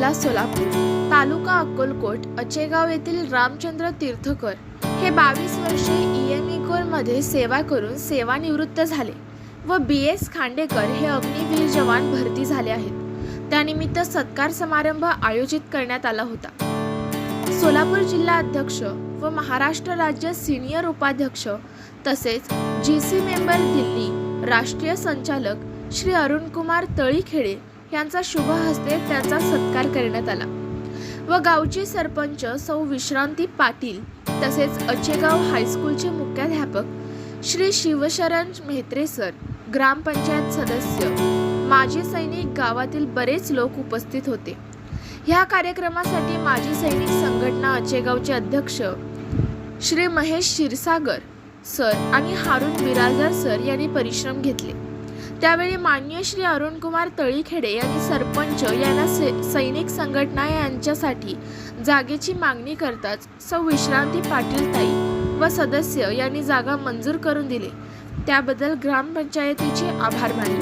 जिल्हा सोलापूर तालुका अक्कलकोट अचेगाव येथील रामचंद्र तीर्थकर हे बावीस वर्षे ई एम ई सेवा करून सेवानिवृत्त झाले व बी एस खांडेकर हे अग्निवीर जवान भरती झाले आहेत. त्यानिमित्त सत्कार समारंभ आयोजित करण्यात आला होता. सोलापूर जिल्हा अध्यक्ष व महाराष्ट्र राज्य सिनियर उपाध्यक्ष तसेच जी सी मेंबर दिल्ली राष्ट्रीय संचालक श्री अरुणकुमार तळीखेडे यांचा शुभ हस्ते त्यांचा सत्कार करण्यात आला. व गावची सरपंच सौ विश्रांती पाटील तसेच अचेगाव हायस्कूलचे मुख्याध्यापक श्री शिवशरण मेहत्रे सर ग्रामपंचायत सदस्य माजी सैनिक गावातील बरेच लोक उपस्थित होते. ह्या कार्यक्रमासाठी माजी सैनिक संघटना अचेगावचे अध्यक्ष श्री महेश क्षीरसागर सर आणि हारून बिराजदार सर यांनी परिश्रम घेतले. त्यावेळी मान्य श्री अरुणकुमार तळीखेडे यांनी सरपंच यांना से- सैनिक संघटना यांच्यासाठी जागेची मागणी करताच सौ विश्रांती पाटीलताई व सदस्य यांनी जागा मंजूर करून दिली. त्याबद्दल ग्रामपंचायतीचे आभार मानले.